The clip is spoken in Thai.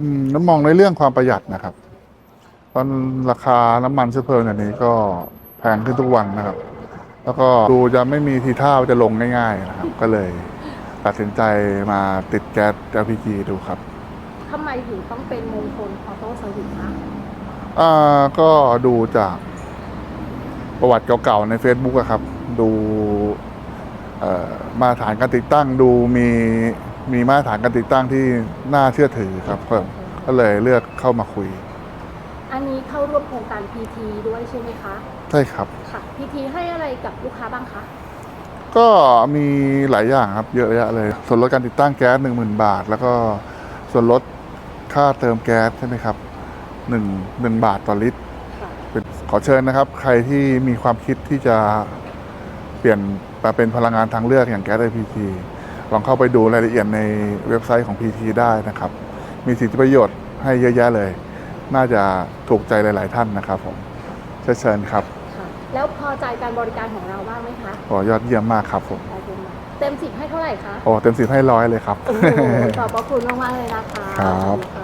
อืมแล้วมองในเรื่องความประหยัดนะครับตอนราคาน้ำมันเชื้อเพลิงอย่างนี้ก็แพงขึ้นทุกวันนะครับ แล้วก็ดูจะไม่มีทีท่าว่าจะลงง่ายๆนะครับ ก็เลยตัดสินใจมาติดแก๊ส LPG ดูครับทำไมถึงต้องเป็นมงคลออโต้เซอร์วิสคะอ่าก็ดูจากประวัติเก่าๆใน Facebook อะครับ ดูเอ่อ มาตรฐานการติดตั้งดูมีมีมาตรฐานการติดตั้งที่น่าเชื่อถือครับก็ก็เลยเลือกเข้ามาคุย อันนี้เข้าร่วมโครงการ PT ด้วยใช่ไหมคะ ใช่ครับ ค่ะ PT ให้อะไรกับลูกค้าบ้างคะ ก็มีหลายอย่างครับเยอะแยะเลย ส่วนลดการติดตั้งแก๊สหนึ่งหมื่นบาท แล้วก็ส่วนลดค่าเติมแก๊สใช่ไหมครับหนึ่งหนึ่งบาทต่อลิตรค่ะเป็นขอเชิญนะครับ ใครที่มีความคิดที่จะเปลี่ยนมาเป็นพลังงานทางเลือกอย่างแก๊ส LPG ลองเข้าไปดูรายละเอียดในเว็บไซต์ของ PT ได้นะครับ มีสิทธิประโยชน์ให้เยอะแยะเลย น่าจะถูกใจหลาย ๆ ท่านนะครับผมเชิญเชิญครับค่ะแล้วพอใจการบริการของเราบ้างไหมคะขอยอดเยี่ยมมากครับผมขอบคุณมากเต็มสิบให้เท่าไหร่คะ โอ้เต็มสิบให้ร้อยเลยครับโอ้โหขอบพระคุณมากๆเลยนะคะ ครับขอณค่ะ